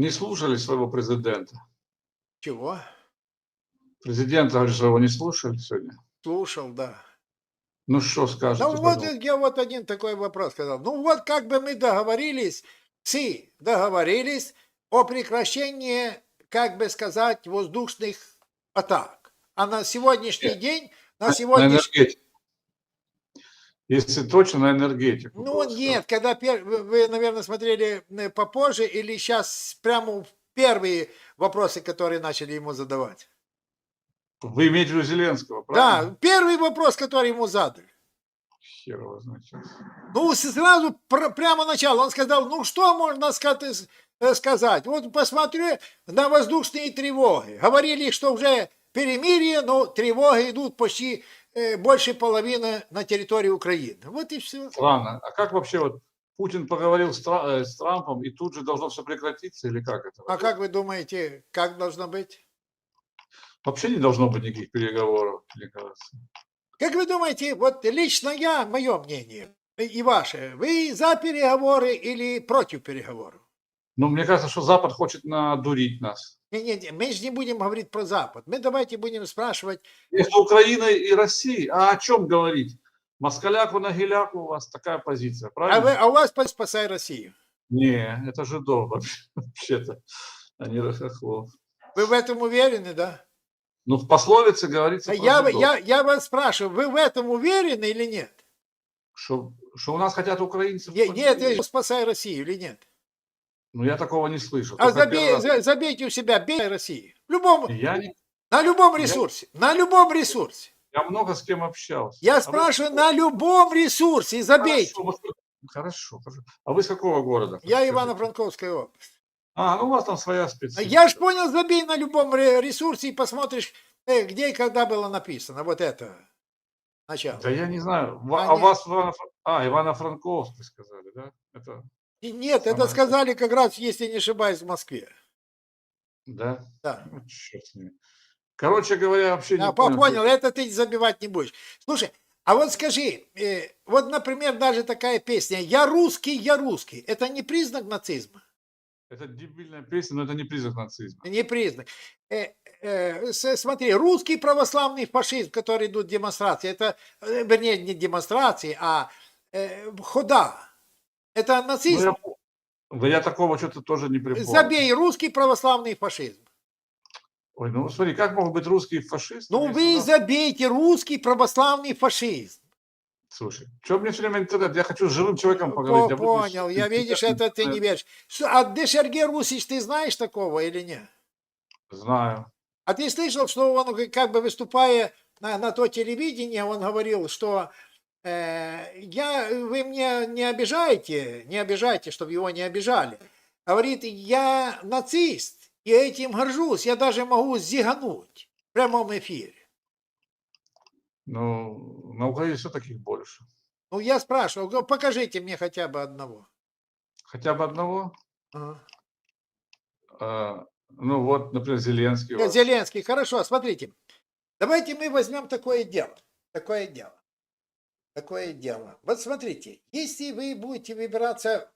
Не слушали своего президента? Чего? Президента, говорит, своего не слушали сегодня? Слушал, да. Ну что скажете? Ну вот этому? я вот один такой вопрос сказал. Ну вот как бы мы договорились, все договорились о прекращении, как бы сказать, воздушных атак. А на сегодняшний Нет. день, На- сегодняшний... энергетику. Если точно, на энергетику. Ну было нет, когда пер- вы, наверное, смотрели э, попозже или сейчас прямо первые вопросы, которые начали ему задавать. Вы имеете в виду Зеленского, Да, правильно? первый вопрос, который ему задали. Хер его знает. Ну, сразу пр- прямо начало. Он сказал, ну что можно ска- э, сказать? Вот посмотрю на воздушные тревоги. Говорили, что уже перемирие, но тревоги идут почти больше половины на территории Украины. Вот и все. Странно. А как вообще вот Путин поговорил с, Тра- э, с Трампом, и тут же должно все прекратиться, или как это? А как вы думаете, как должно быть? Вообще не должно быть никаких переговоров, мне кажется. Как вы думаете, вот лично я, мое мнение, и ваше, вы за переговоры или против переговоров? Но мне кажется, что Запад хочет надурить нас. Не, не, не, мы же не будем говорить про Запад. Мы давайте будем спрашивать, Между Украиной и Россией. А о чем говорить? Москаляку на геляку у вас такая позиция, правильно? а, вы, а у вас спасай Россию. Не, это жидов вообще- вообще-то, а не Рахохлов. Вы в этом уверены, да? Ну, в пословице говорится, А Я, я, я вас спрашиваю, вы в этом уверены или нет? что, что у нас хотят украинцев. Не- Нет, я спасай Россию или нет? Ну, я такого не слышал. А забей- раз. за- забейте у себя, бей Россию. В любом, Я, не- на любом Я- ресурсе, на любом ресурсе. я много с кем общался. Я А вы- спрашиваю, на любом ресурсе, забейте. Хорошо, хорошо, хорошо. А вы с какого города? Я Скажите. Ивано-Франковская область. А, ну у вас там своя специфика. Я ж понял, забей на любом ре- ресурсе и посмотришь, э, где и когда было написано. Вот это начало. Да я не знаю. А А, вас Ивано- А, Ивано-Франковск, вы сказали, да? Это, И Нет, это Самое- сказали как раз, если не ошибаюсь, в Москве. да? Да. Ну, черт. Короче говоря, вообще не Я понял. понял, это ты забивать не будешь. Слушай, а вот скажи, э, вот, например, даже такая песня «Я русский, я русский» – это не признак нацизма? Это дебильная песня, но это не признак нацизма. Не признак. Э, э, смотри, русский православный фашизм, который идут демонстрации, это, э, вернее, не демонстрации, а э, хода. Это Ну, нацизм. я, по- да я такого что-то тоже не припомню. Забей русский православный фашизм. Ой, ну смотри, как могут быть русские фашисты? Ну вы нас- забейте русский православный фашизм. Слушай, что мне все время интернет? Я хочу с живым человеком По- поговорить. мне Понял, с- я видишь, это ты не веришь. А де Сергей Русич, ты знаешь такого или нет? Знаю. А ты слышал, что он, как бы выступая на, на то телевидение, он говорил, что я, вы мне не обижаете, не обижайте, чтобы его не обижали. Говорит, я нацист, я этим горжусь, я даже могу зигануть в прямом эфире. Ну, на Украине все таких больше. Ну, я спрашивал, говорю, покажите мне хотя бы одного. Хотя бы одного. Ага. А, ну вот, например, Зеленский. вас. Зеленский, хорошо, смотрите. Давайте мы возьмем такое дело. Такое дело. Такое дело. Вот смотрите, если вы будете выбираться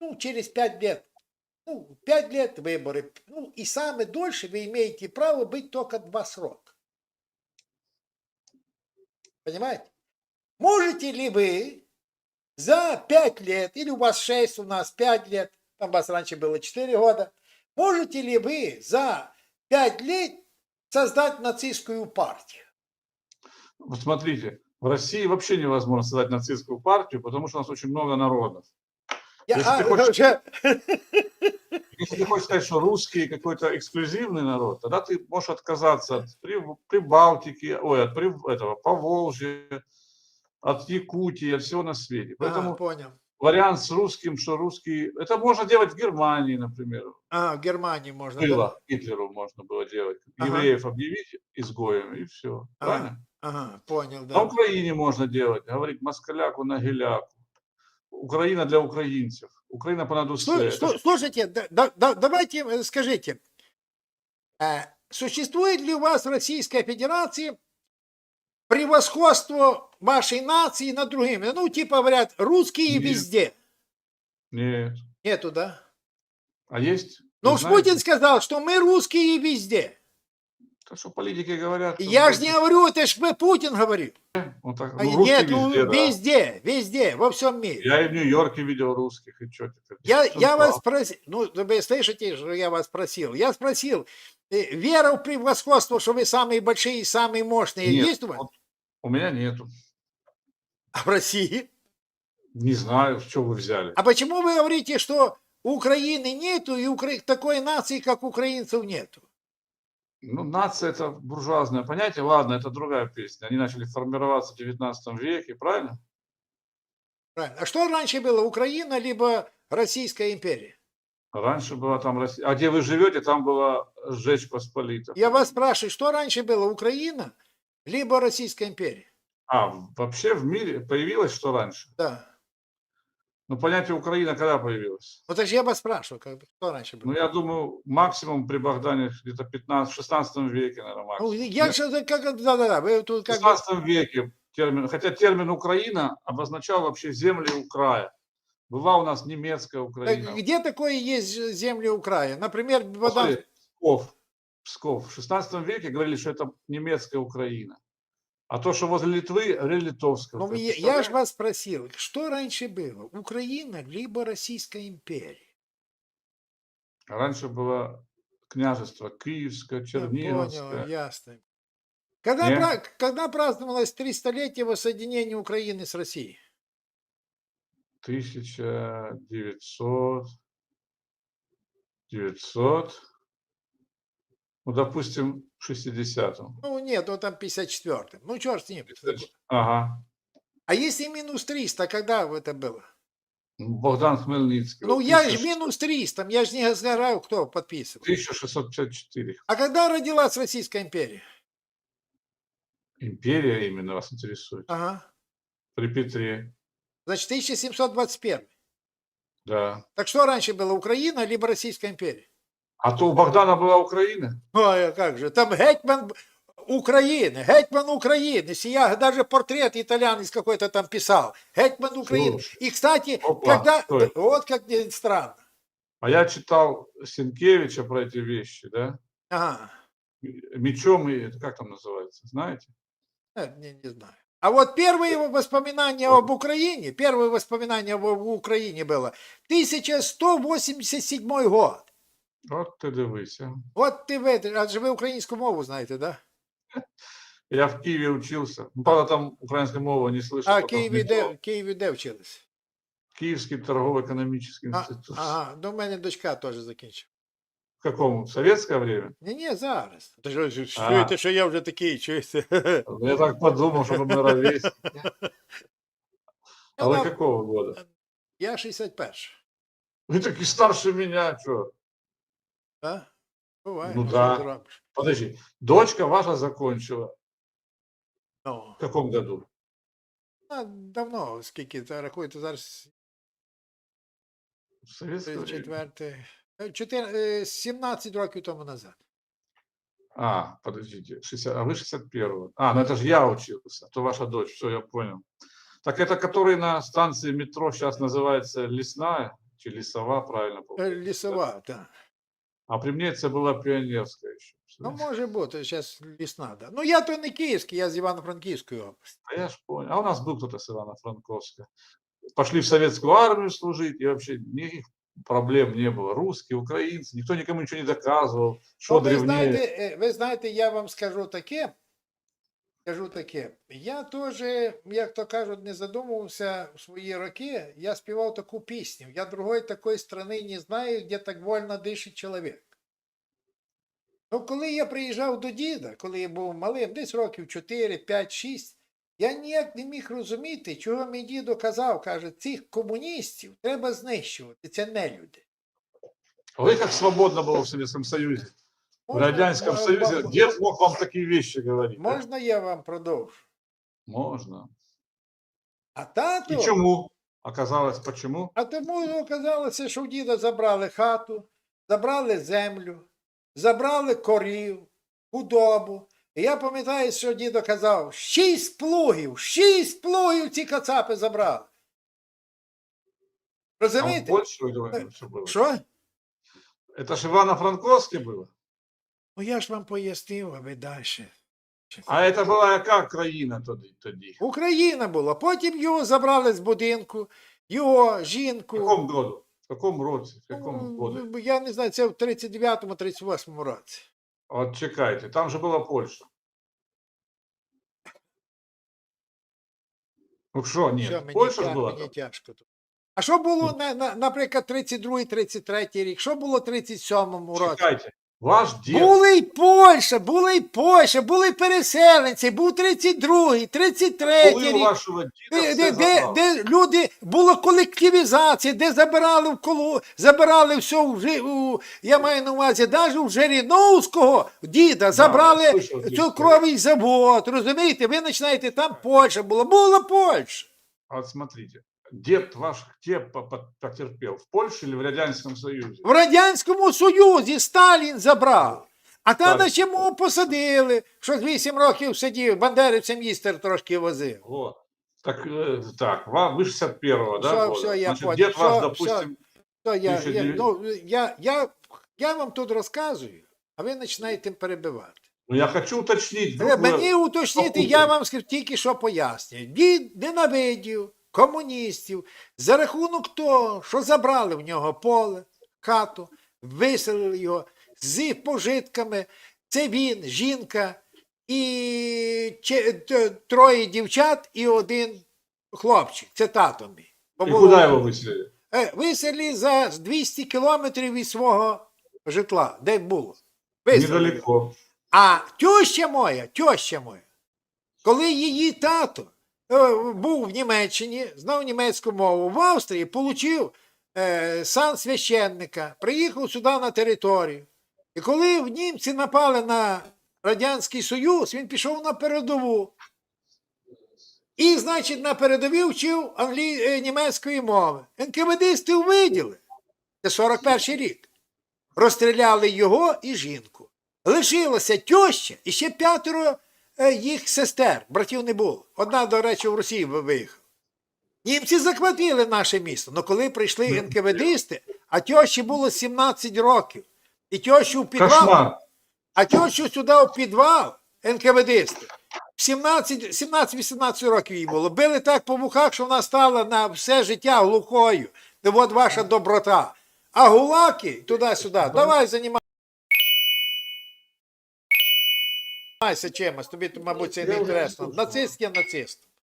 ну, через пять лет, ну, пять лет выборы, ну, и самое дольше вы имеете право быть только два срока. Понимаете? Можете ли вы за пять лет, или у вас шесть, у нас пять лет, там у вас раньше было четыре года, можете ли вы за пять лет создать нацистскую партию? Смотрите, в России вообще невозможно создать нацистскую партию, потому что у нас очень много народов. Я, Если а, ты хочешь- уже- Если ты хочешь сказать, что русские какой-то эксклюзивный народ, тогда ты можешь отказаться от Приб- Прибалтики, ой, от Приб- этого, Поволжья, от Якутии, от всего на свете. А, Поэтому понял. вариант с русским, что русский, это можно делать в Германии, например. А, в Германии можно. да? Было, Гитлеру можно было делать. Ага. Евреев объявить изгоями, и все. Ага. Правильно? Ага, понял, На да. Украине можно делать, говорить москаляку на геляку. Украина для украинцев. Украина понад усе. Слу- Это слу- Слушайте, да- да- да- давайте э, скажите, э, существует ли у вас в Российской Федерации превосходство вашей нации над другими? Ну, типа говорят, русские Нет. везде. Нет. Нету, да? А есть? Ну, Вы уж знаете? Путин сказал, что мы русские везде. То, что политики говорят. Я же не говорю, это ж вы Путин говорит. Он так, А ну, Нет, ну, везде, да. везде, везде, во всем мире. Я и в Нью-Йорке видел русских, и что теперь? Я, чем я вас спросил, ну, вы слышите, что я вас спросил? Я спросил, э, вера в превосходство, что вы самые большие и самые мощные, Нет, есть у вас? вот У меня нету. А в России? Не знаю, чего вы взяли. А почему вы говорите, что Украины нету и укра- такой нации, как украинцев нету? Ну, нация это буржуазное понятие. Ладно, это другая песня. Они начали формироваться в 19 веке, правильно? Правильно. А что раньше было, Украина либо Российская империя? Раньше была там Россия. А где вы живете, там была Жечь Посполита. Я вас спрашиваю, что раньше было, Украина либо Российская империя? А, вообще в мире появилось что раньше? Да. Ну, понятие Украина когда появилось? Вот это же я вас спрашиваю, как бы, что раньше было? Ну, я думаю, максимум при Богдане где-то 15, 16 веке, наверное, Ну, максимум. я Нет? что-то как, да-да-да, вы тут В как бы... 16 веке термин, хотя термин Украина обозначал вообще земли у края. Была у нас немецкая Так Украина. где такое есть земли у края? Например. Посмотри, Псков. Псков. В 16 веке говорили, что это немецкая Украина. А то, что возле Литвы, говорили литовская. Ну, я, я же вас спросил, что раньше было, Украина либо Российская империя? Раньше было княжество Киевское, Я Черниговское. понял, ясно. Когда, Не? пра- когда праздновалось 300-летие воссоединения Украины с Россией? 1900, 900, ну, допустим, 60-м. Ну, нет, вот там 54-м. Ну, черт с ним. Ага. А если минус 300, когда это было? Ну, Богдан Хмельницкий. Ну, вот я же 1600 минус 300, я же не знаю, кто подписывал. 1654. А когда родилась Российская империя? Империя именно вас интересует. Ага. При Петре. Значит, 1721. Да. Так что раньше было, Украина либо Российская империя? А то у Богдана была Украина. Ой, а как же, там гетьман Украины, гетьман Украины. Я даже портрет итальянец какой-то там писал. Гетьман Украины. И, кстати, Опа, когда... стой. Вот как странно. А я читал Сенкевича про эти вещи, да? Ага. Мечом и как там называется, знаете? Э, Не, не знаю. А вот первые его воспоминания об Украине, первое воспоминание об Украине было 1187 год. От ти дивися. Вот ты в это, а же вы украинскую мову знаете, да? Я в Киеве учился. Ну, правда, там украинская мова не слышал. А только в Києві метро. де, Києві де вчились? Киевский торгово-экономический А, институт. ага, ну в мене дочка теж закінчила. В каком? В советское время? Ні, ні, зараз. Ти що, що, А. чуєте, що я вже такий, чуєте? Ну, Я так подумал, что мы ровесники. А вы Я, какого года? я 61. Вы таки старше меня, что? Да? Буває. Ну що да. ти робиш? Подожди, дочка ваша закончила. Ну, В каком году? а, давно, скільки це рахуєте зараз В советское время. четверте. е, чотир- е, 17 років тому назад. А, подождите, 60, а вы 61-го. А, ну это же я учился, то ваша дочь, все, я понял. Так это который на станции метро сейчас называется Лесная, чи Лесова, правильно Е, помню. Лісова, так. А при мне это была Пионерская еще. Ну, може бути, зараз лісна, да. Ну, я то не київський, я з Івано-Франківської області. А я ж понял. А у нас был кто-то с Ивано-Франковска. Пошли в советскую армию служить, и вообще никаких проблем не было. Русские, украинцы, никто никому ничего не доказывал, что Ну, ви древнее. знаєте, е, ви знаєте, я вам скажу таке. Скажу таке. Я теж, як то кажуть, не задумувався в свої роки. Я співав таку пісню. Я другої такої страни не знаю, де так вольно дишить чоловік. Ну, коли я приїжджав до діда, коли я був малим, десь років 4, 5, 6, я ніяк не міг розуміти, чого мій дідо казав, каже, цих комуністів треба знищувати, це не люди. Вы как свободно было в Советском Союзе. В Радянском мо- Союзе мо- дед мог вам такие вещи говорить. да? Можна я вам продовжу? Можно. А тато, И чему? Оказалось, почему? а тому оказалося, що в діда забрали хату, забрали землю, забрали корів, худобу. І я пам'ятаю, що дідо казав, шість плугів, шість плугів ці кацапи забрали. Там в Розумієте? Польше, вы говорите, что было? Що? Это же Ивано-Франковске было? Ну я ж вам пояснив, а ви далі. А это была яка країна тоді? тоді? Україна була. Потім його забрали з будинку, його В жінку. каком году? В каком році? В Ну, году? Я не знаю, це в 39-му, 38-му році. От чекайте, там же була Польща. Ну що, ні, Що, мені, Польща ж була мені тяжко тут. А що було, на, на, наприклад, 32-й, 33-й рік? Що було в 37-му році? Чекайте, ваш дід, Були й Польща, були й Польща, були й переселенці, був 32-й, 33-й коли у рік. вашого діда Де, все де, де, забрали? де люди була колективізація, де забирали в коло, забирали все в, Жи- у, я маю на увазі, навіть у Жириновського діда забрали слышав цукровий завод. Розумієте? Ви починаєте, там Польща була, була Польща. А Вот смотрите, дед ваш где по- по- потерпел? В Польше или в Радянском Союзе? В Радянському Союзі Сталін забрав. А там Так. ще мого посадили, що з 8 років сидів, бандерівцям їстер трошки возив. Вот. Так, э, так, вам, вы 61-го, да? Всё, года? всё, я Значит, понял. дед ваш, Всё, допустим, То я, я, 1900. ну, я, я, я вам тут розказую, а ви починаєте перебивати. ну я хочу уточнить. вдруг Е, вы- Мені уточнити, я попутали. вам скажу тільки що пояснюю. Дід ненавидів комуністів за рахунок того, що забрали в нього поле, хату, виселили його з пожитками. Це він, жінка і троє дівчат і один хлопчик. Це тато мій. Бо И було- куда его выселили? Е, Виселили за 200 кілометрів від свого житла, де було. Недалеко. А теща моя, теща моя, коли її тато був в Німеччині, знав німецьку мову, в Австрії отримав е, сан священника, приїхав сюди на територію. І коли в німці напали на Радянський Союз, він пішов на передову. І, значить, на передовій вчив англі... е, німецької мови. НКВДисти увиділи. Це 41 рік. Розстріляли його і жінку. Лишилася тьоща і ще п'ятеро е, їх сестер. Братів не було. Одна, до речі, в Росії виїхала. Німці захватили наше місто. але коли прийшли НКВДисти, а тьощі було 17 років. І тьощу в підвал, Кошмар. а тьощу сюди в підвал НКВДисти. 17 17-18 років їй було. Били так по вухах, що вона стала на все життя глухою. Це от ваша доброта. А гулаки туди-сюди, давай займайся чимось, тобі, мабуть, це не Я вже інтересно. слухаю. Нацист є нацист.